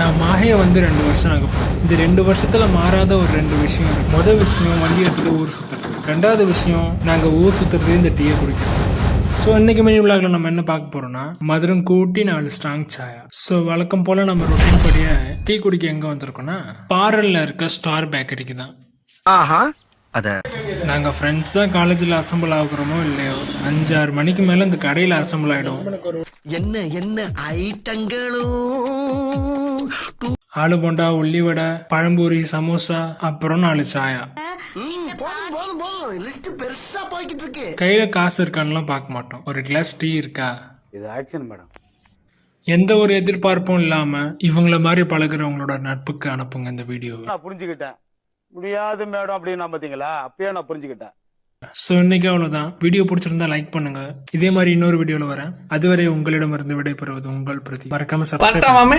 நான் மாஹே வந்து ரெண்டு வருஷம் ஆக போகுது. இந்த ரெண்டு வருஷத்தில் மாறாத ஒரு ரெண்டு விஷயம் இருக்குது மொதல் விஷயம் வண்டி எடுத்துகிட்டு ஊர் சுற்றுறது ரெண்டாவது விஷயம் நாங்கள் ஊர் சுற்றுறது இந்த டீயை குடிக்கிறோம். ஸோ இன்னைக்கு மினி விழாவில் நம்ம என்ன பார்க்க போகிறோம்னா மதுரம் கூட்டி நாலு ஸ்ட்ராங் சாயா. ஸோ வழக்கம் போல் நம்ம ரொட்டீன் படியே டீ குடிக்க எங்கே வந்திருக்கோம்னா பாரலில் இருக்க ஸ்டார் பேக்கரிக்கு தான். ஆஹா. அத நாங்கள் ஃப்ரெண்ட்ஸாக காலேஜில் அசம்பிள் ஆகுறோமோ இல்லையோ அஞ்சாறு மணிக்கு மேலே இந்த கடையில் அசம்பிள் ஆகிடும் என்ன என்ன ஐட்டங்களும்? ஆலு போண்டா உள்ளி வடை பழம்பூரி சமோசா அப்புறம் நாலு சாயா. கையில் காசு இருக்கான்னுலாம் பார்க்க மாட்டோம். ஒரு கிளாஸ் டீ இருக்கா? இது ஆக்ஷன் மேடம் எந்த ஒரு எதிர்பார்ப்பும் இல்லாமல் இவங்கள மாதிரி பழகுறவங்களோட நட்புக்கு அனுப்புங்க இந்த வீடியோவை நான் புரிஞ்சுக்கிட்டேன். முடியாது மேடம் அப்படின்னு நான் பாத்தீங்களா? அப்பயே நான் புரிஞ்சுக்கிட்டேன். ஸோ இன்னைக்கு அவ்வளோதான் வீடியோ பிடிச்சிருந்தா லைக் பண்ணுங்க. இதே மாதிரி இன்னொரு வீடியோவில் வரேன். அதுவரை உங்களிடமிருந்து விடைபெறுவது உங்கள் பிரதி மறக்காம சப்ஸ்கிரைப் மாமே